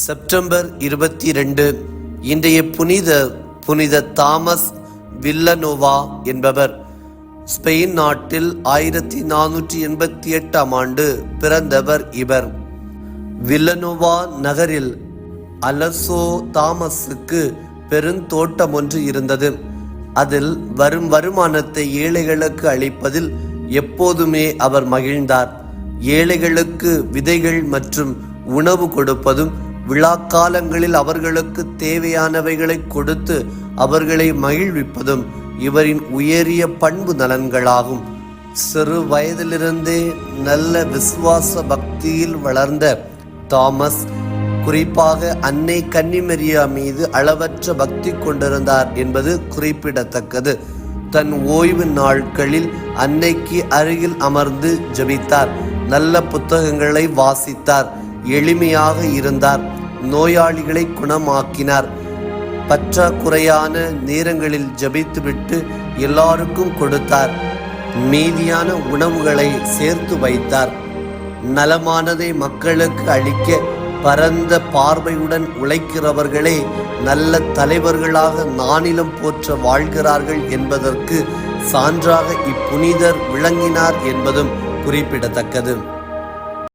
September இருபத்தி ரெண்டு இன்றைய புனித புனித தாமஸ் வில்லனோவா என்பவர் ஸ்பெயின் நாட்டில் ஆயிரத்தி நானூற்றி எண்பத்தி எட்டாம் ஆண்டு பிறந்தவர் இவர். வில்லனோவா நகரில் அலசோ தாமஸுக்கு பெருந்தோட்டம் ஒன்று இருந்தது. அதில் வரும் வருமானத்தை ஏழைகளுக்கு அளிப்பதில் எப்போதுமே அவர் மகிழ்ந்தார். ஏழைகளுக்கு விதைகள் மற்றும் உணவு கொடுப்பதும் விழாக்காலங்களில் அவர்களுக்கு தேவையானவைகளை கொடுத்து அவர்களை மகிழ்விப்பதும் இவரின் உயரிய பண்பு நலன்களாகும். சிறு வயதிலிருந்தே நல்ல விசுவாச பக்தியில் வளர்ந்த தாமஸ் குறிப்பாக அன்னை கன்னிமரியா மீது அளவற்ற பக்தி கொண்டிருந்தார் என்பது குறிப்பிடத்தக்கது. தன் ஓய்வு நாட்களில் அன்னைக்கு அருகில் அமர்ந்து ஜெபித்தார். நல்ல புத்தகங்களை வாசித்தார். எளிமையாக இருந்தார். நோயாளிகளை குணமாக்கினார். பற்றாக்குறையான நேரங்களில் ஜபித்துவிட்டு எல்லாருக்கும் கொடுத்தார். மீதியான உணவுகளை சேர்த்து வைத்தார். நலமானதை மக்களுக்கு அளிக்க பரந்த பார்வையுடன் உழைக்கிறவர்களே நல்ல தலைவர்களாக நானிலம் போற்ற வாழ்கிறார்கள் என்பதற்கு சான்றாக இப்புனிதர் விளங்கினார் என்பதும் குறிப்பிடத்தக்கது.